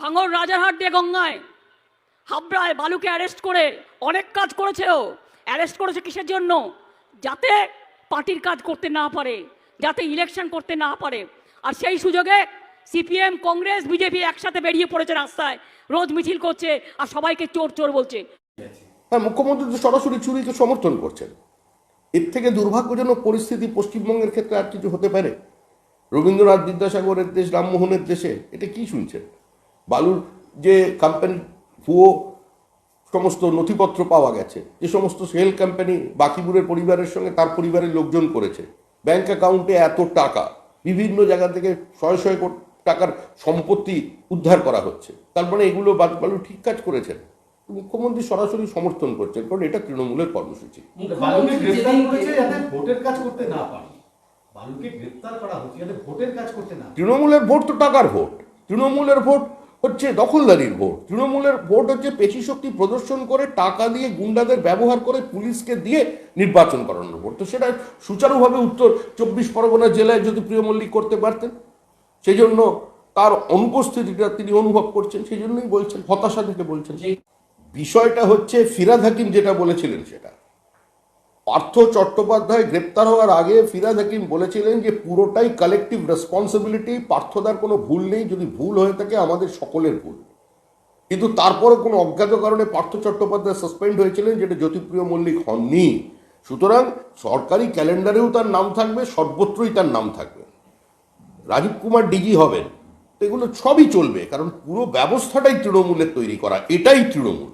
ভাঙর রাজারহাট দিয়ে গঙ্গায়। হাবড়ায় বালুকে অ্যারেস্ট করে অনেক কাজ করেছে ও অ্যারেস্ট করেছে কিসের জন্য? যাতে পার্টির কাজ করতে না পারে, যাতে ইলেকশন করতে না পারে। আর সেই সুযোগে সিপিএম কংগ্রেস বিজেপি একসাথে বেরিয়ে পড়েছে রাস্তায়। রোজ মিছিল করছে আর সবাইকে চোর চোর বলছে। হ্যাঁ মুখ্যমন্ত্রী তো সরাসরি চুরিকে সমর্থন করছেন। এর থেকে দুর্ভাগ্যজনক পরিস্থিতি পশ্চিমবঙ্গের ক্ষেত্রে আর কিছু হতে পারে? রবীন্দ্রনাথ বিদ্যাসাগরের দেশ, রামমোহনের দেশে, এটা কি শুনছেন? বালুর যে কোম্পানি ভুয়ো সমস্ত নথিপত্র পাওয়া গেছে। যে সমস্ত সেল কোম্পানি বাকিবুরের পরিবারের সঙ্গে তার পরিবারের লোকজন করেছে। ব্যাংক অ্যাকাউন্টে এত টাকা বিভিন্ন জায়গা থেকে শয়ে শয়ে কোটি টাকার সম্পত্তি উদ্ধার করা হচ্ছে। তার মানে এগুলো বাদ- বালু ঠিক কাজ করেছেন। মুখ্যমন্ত্রী সরাসরি সমর্থন করছেন কারণ এটা তৃণমূলের কর্মসূচি। বালুকে গ্রেফতার যেদিন- করেছে যাতে ভোটের কাজ করতে না পারে। বালুকে গ্রেফতার করা হচ্ছে যাতে ভোটের কাজ করতে না পারে। তৃণমূলের ভোট তো টাকার ভোট। তৃণমূলের ভোট হচ্ছে দখলদারির ভোট। তৃণমূলের ভোট হচ্ছে পেশি শক্তি প্রদর্শন করে টাকা দিয়ে গুন্ডাদের ব্যবহার করে পুলিশকে দিয়ে নির্বাচন করানোর ভোট। তো সেটা সুচারুভাবে উত্তর চব্বিশ পরগনা জেলায় যদি প্রিয় মল্লিক করতে পারতেন সেই জন্য তার অনুপস্থিতিটা তিনি অনুভব করছেন সেই জন্যই বলছেন হতাশা থেকে বলছেন। বিষয়টা হচ্ছে ফিরাদ হাকিম যেটা বলেছিলেন সেটা। পার্থ চট্টোপাধ্যায় গ্রেপ্তার হওয়ার আগে ফিরাদ হাকিম বলেছিলেন যে পুরোটাই কালেকটিভ রেসপন্সিবিলিটি পার্থদার কোনো ভুল নেই, যদি ভুল হয়ে থাকে আমাদের সকলের ভুল। কিন্তু তারপরে কোনো অজ্ঞাত কারণে পার্থ চট্টোপাধ্যায় সাসপেন্ড হয়েছিলেন, যেটা জ্যোতিপ্রিয় মল্লিক হননি। সুতরাং সরকারি ক্যালেন্ডারেও তার নাম থাকবে, সর্বত্রই তার নাম থাকবে। রাজীব কুমার ডিজি হবেন। এগুলো সবই চলবে, কারণ পুরো ব্যবস্থাটাই তৃণমূলের তৈরি করা, এটাই তৃণমূল।